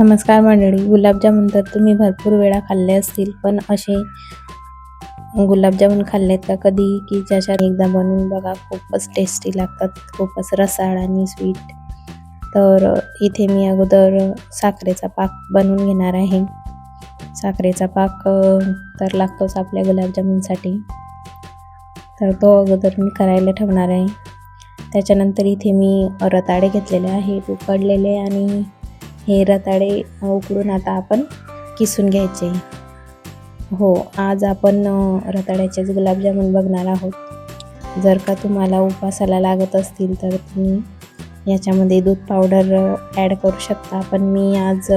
नमस्कार मंडळी गुलाबजामुन तर तुम्ही भरपूर वेळा खाल्ले असतील पण असे गुलाबजामुन खाल्लेत का कधी? की ज्याच्या एकदा बनवून बघा खूपच टेस्टी लागतात खूपच रसाळ आणि स्वीट तर इथे मी अगोदर साखरेचा पाक बनवून घेणार आहे. साखरेचा पाक तर लागतोच आपल्या गुलाबजामुनसाठी. तर तो अगोदर मी करायला ठेवणार आहे. त्याच्यानंतर इथे मी रताळे घेतलेले आहेत उकडलेले आणि हे रताळे उकडून आता आपण किसून घ्यायचे. हो आज आपण रताळ्याचेच गुलाबजामुन बघणार आहोत. जर का तुम्हाला उपासाला लागत असतील तर तुम्ही याच्यामध्ये दूध पावडर ॲड करू शकता. पण मी आज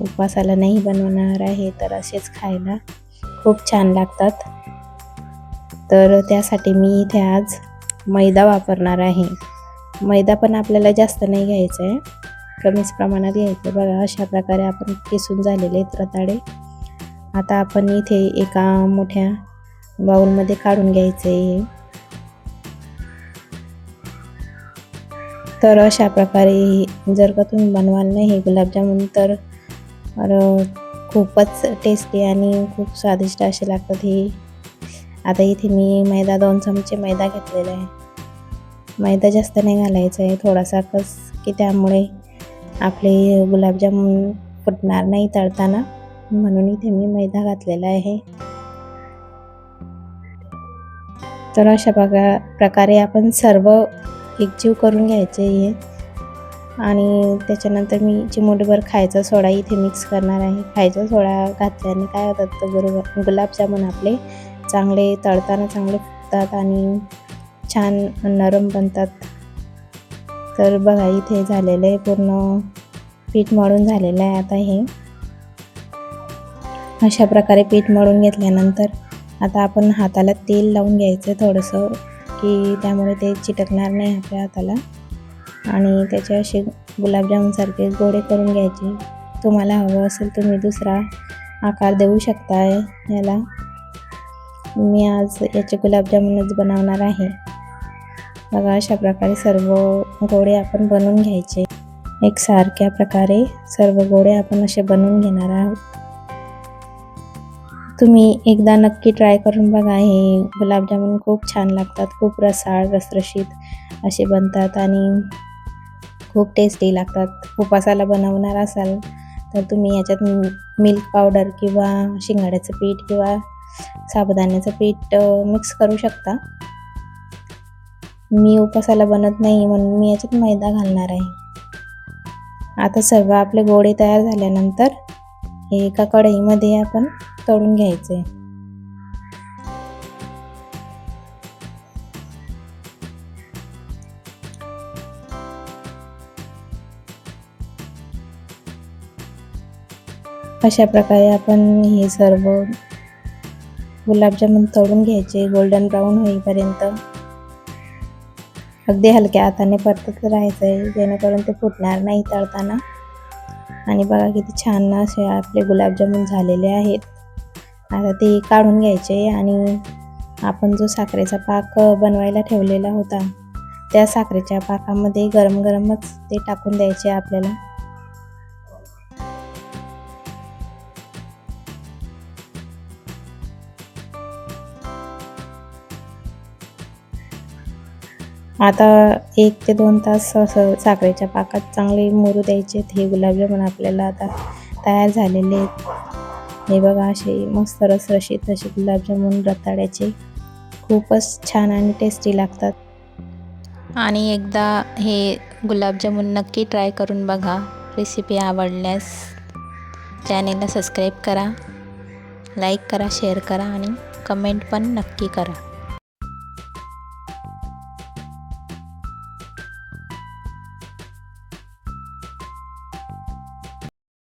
उपासाला नाही बनवणार आहे तर असेच खायला खूप छान लागतात. तर त्यासाठी मी इथे आज मैदा वापरणार आहे. मैदा पण आपल्याला जास्त नाही घ्यायचा आहे. कमीच प्रमाणात घ्यायचं. बघा अशा प्रकारे आपण किसून झालेले रताळे. आता आपण इथे एका मोठ्या बाउलमध्ये काढून घ्यायचे. हे तर अशा प्रकारे जर का तुम्ही बनवाल नाही हे गुलाबजामुन तर खूपच टेस्टी आणि खूप स्वादिष्ट असे लागतात हे. आता इथे मी मैदा दोन चमचे मैदा घेतलेला आहे. मैदा जास्त नाही घालायचा आहे. थोडासा कस की त्यामुळे आपले गुलाबजामुन फुटणार नाही तळताना. म्हणून इथे मी मैदा घातलेला आहे. तर अशा प्रका प्रकारे आपण सर्व एकजीव करून घ्यायचे हे. आणि त्याच्यानंतर मी चिमूटभर खायचा सोडा इथे मिक्स करणार आहे. खायचा सोडा घातल्याने काय होतात तर बरोबर गुलाबजामुन आपले चांगले तळताना चांगले फुटतात आणि छान नरम बनतात. तर बघा इथे झालेलं आहे पूर्ण पीठ मळून झालेलं आहे आता हे. अशा प्रकारे पीठ मळून घेतल्यानंतर आता आपण हाताला तेल लावून घ्यायचं थोडंसं की त्यामुळे ते चिटकणार नाही आपल्या हाताला. आणि त्याचे असे गुलाबजामुनसारखे गोळे करून घ्यायचे. तुम्हाला हवं असेल तुम्ही दुसरा आकार देऊ शकता याला. मी आज याचे गुलाबजामुनच बनवणार आहे. बघा अशा प्रकारे सर्व गोळे आपण बनवून घ्यायचे. एक सारख्या प्रकारे सर्व गोळे आपण असे बनवून घेणार आहोत. तुम्ही एकदा नक्की ट्राय करून बघा हे गुलाबजामुन खूप छान लागतात खूप रसाळ रसरशीत असे बनतात आणि खूप टेस्टी लागतात. उपासाला बनवणार असाल तर तुम्ही याच्यात मिल्क पावडर किंवा शिंगाड्याचं पीठ किंवा साबुदाण्याचं पीठ मिक्स करू शकता. मी उपासाला बनत नाही म्हणून मी याच्यात मैदा घालणार आहे. आता सर्व आपले गोळे तयार झाल्यानंतर हे एका कढईमध्ये आपण तळून घ्यायचे. अशा प्रकारे आपण हे सर्व गुलाबजामुन तळून घ्यायचे. गोल्डन ब्राऊन होईपर्यंत. अगदी हलक्या हाताने परतत राहायचं आहे जेणेकरून ते फुटणार नाही तळताना. आणि बघा किती छान असे आपले गुलाबजामुन झालेले आहेत. आता ते काढून घ्यायचे आणि आपण जो साखरेचा पाक बनवायला ठेवलेला होता त्या साखरेच्या पाकामध्ये गरम गरमच ते टाकून द्यायचे आपल्याला. आता एक ते दोन तास असं साखरेच्या पाकात चांगले मुरू द्यायचे हे गुलाबजामुन आपल्याला आता तयार झालेले आहेत. हे बघा असे मस्त रसरशीत असे गुलाबजामुन रताळ्याचे. खूपच छान आणि टेस्टी लागतात. आणि एकदा हे गुलाबजामुन नक्की ट्राय करून बघा. रेसिपी आवडल्यास चॅनेलला सबस्क्राईब करा. लाईक करा शेअर करा आणि कमेंट पण नक्की करा.